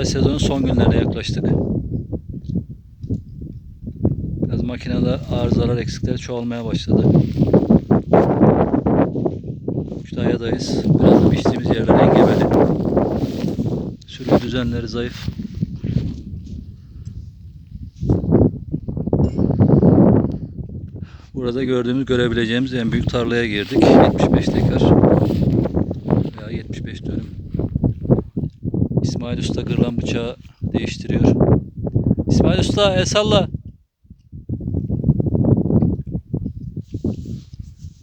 Vallahi sezonun son günlerine yaklaştık. Biraz makinede arızalar, eksikler çoğalmaya başladı. Kütahya'dayız. Biraz da biçtiğimiz yerler engebeli. Sürü düzenleri zayıf. Burada gördüğümüz, görebileceğimiz en büyük tarlaya girdik. 75 dekar veya 75 dönüm. İsmail Usta kırılan bıçağı değiştiriyor. İsmail Usta el salla.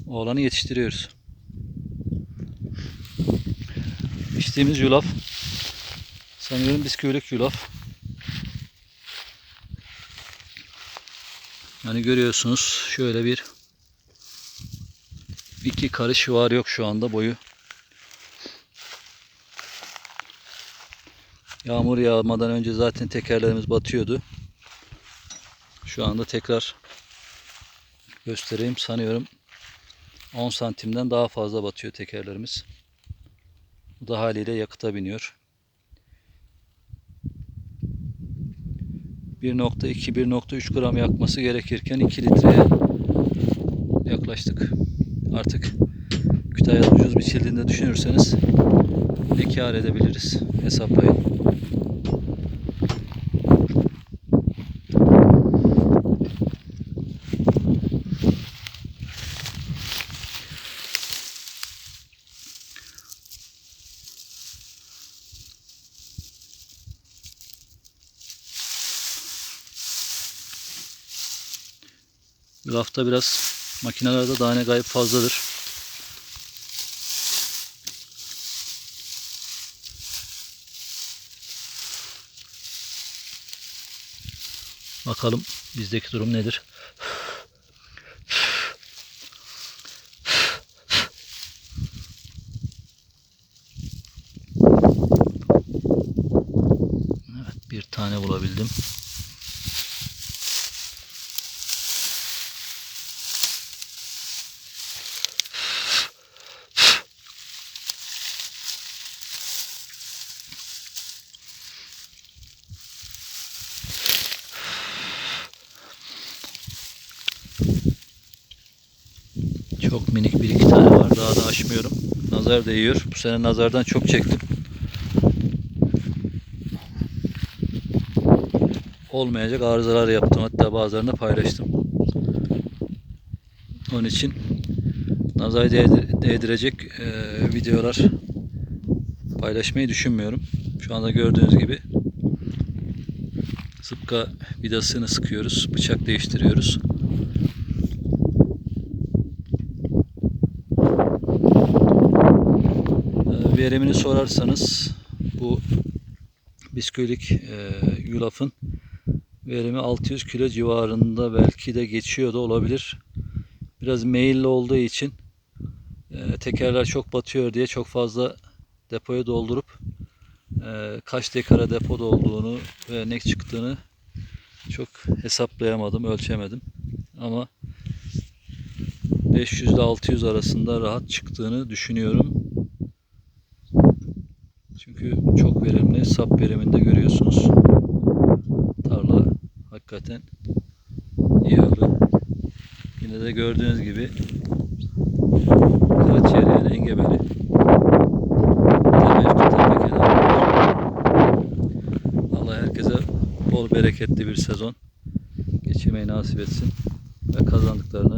Oğlanı yetiştiriyoruz. İçtiğimiz yulaf. Sanıyorum bisküvilik yulaf. Yani görüyorsunuz şöyle bir iki karış var yok şu anda boyu. Yağmur yağmadan önce zaten tekerlerimiz batıyordu. Şu anda tekrar göstereyim. Sanıyorum 10 santimden daha fazla batıyor tekerlerimiz. Bu da haliyle yakıta biniyor. 1.2-1.3 gram yakması gerekirken 2 litreye yaklaştık. Artık Kütahya'da ucuz biçildiğinde düşünürseniz ne kar edebiliriz hesaplayın. Rafta biraz makinelerde tane kayıp fazladır. Bakalım bizdeki durum nedir? Evet bir tane bulabildim. Çok minik bir iki tane var. Daha da aşmıyorum. Nazar değiyor. Bu sene nazardan çok çektim. Olmayacak arızalar yaptım. Hatta bazılarını paylaştım. Onun için nazar değdir- değdirecek e, videolar paylaşmayı düşünmüyorum. Şu anda gördüğünüz gibi zıpka vidasını sıkıyoruz. Bıçak değiştiriyoruz. Verimini sorarsanız bu bisküvilik e, yulafın verimi 600 kilo civarında belki de geçiyor da olabilir. Biraz meyilli olduğu için e, tekerler çok batıyor diye çok fazla depoya doldurup e, kaç dekara depoda olduğunu ve ne çıktığını çok hesaplayamadım, ölçemedim. Ama 500 ile 600 arasında rahat çıktığını düşünüyorum. Çünkü çok verimli, sap veriminde görüyorsunuz. Tarla hakikaten iyi oldu. Yine de gördüğünüz gibi Karaciğer yani engebeli. Allah herkese bol bereketli bir sezon geçirmeyi nasip etsin ve kazandıklarını